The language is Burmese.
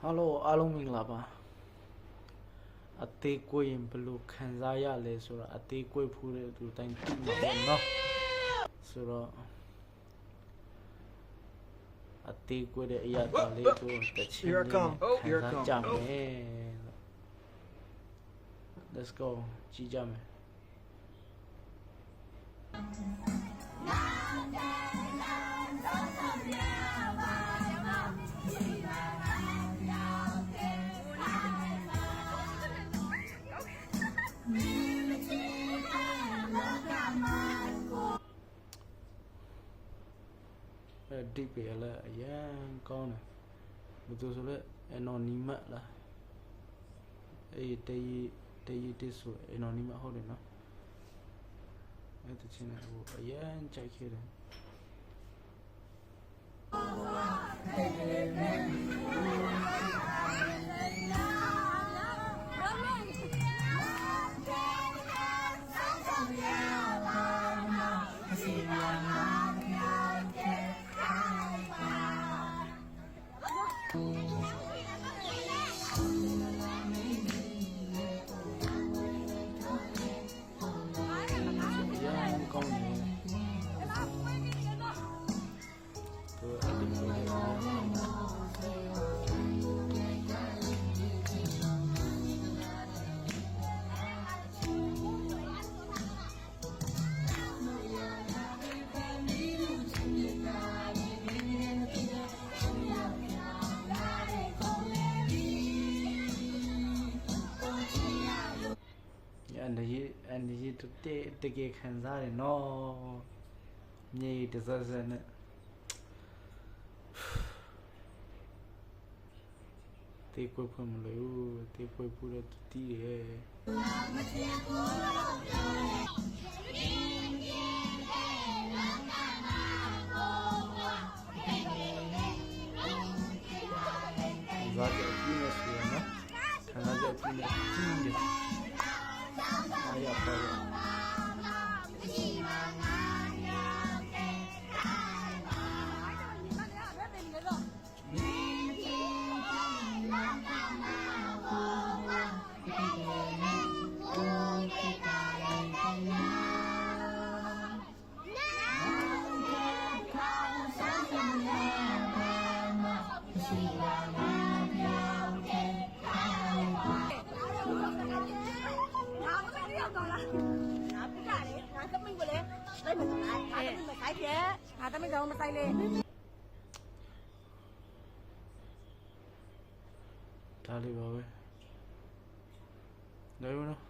ဟယ်လိုအားလုံးမင်္ဂလာပါအသေးကိုရင်ဘယ်လိုခံစားရလဲဆိုတော့အသေးကိုဖူးတဲ့သူတိုင်းသိမှာပေါ့နော်ဆိုတော့အသေးကိုတဲ့အရာတော်လေးကိုတစ်ချင်း Here I လေး come. Oh, here I ခံ come. စားကြမယ် Let's go ကြည့်ကြမယ် အဲဒီပေလည်းအရန်ကောင်းတယ်ဘယ်သူဆိုလဲအနော်နီမတ်လားအေးတေးတေးတစ်ဆိုအနော်နီမတ်ဟုတ်တယ်နော်အဲ့တချင်းလည်းဟိုအရန်ကြိုက်ခဲ့တယ် အန်ဒီအန်ဒီတတေတကယ်ခံစားရတယ်နော်မြေတစစနဲ့တေကိုဖွင့်မလို့တေကိုပူရတီးရဲ့ဇာတ်အပြည့်နဲ့ဆိုရနော်ခံစားချက်အပြည့်နဲ့ကြီးတယ် အားရပါ ကိုလေလိုက်မဆိုင်ငါ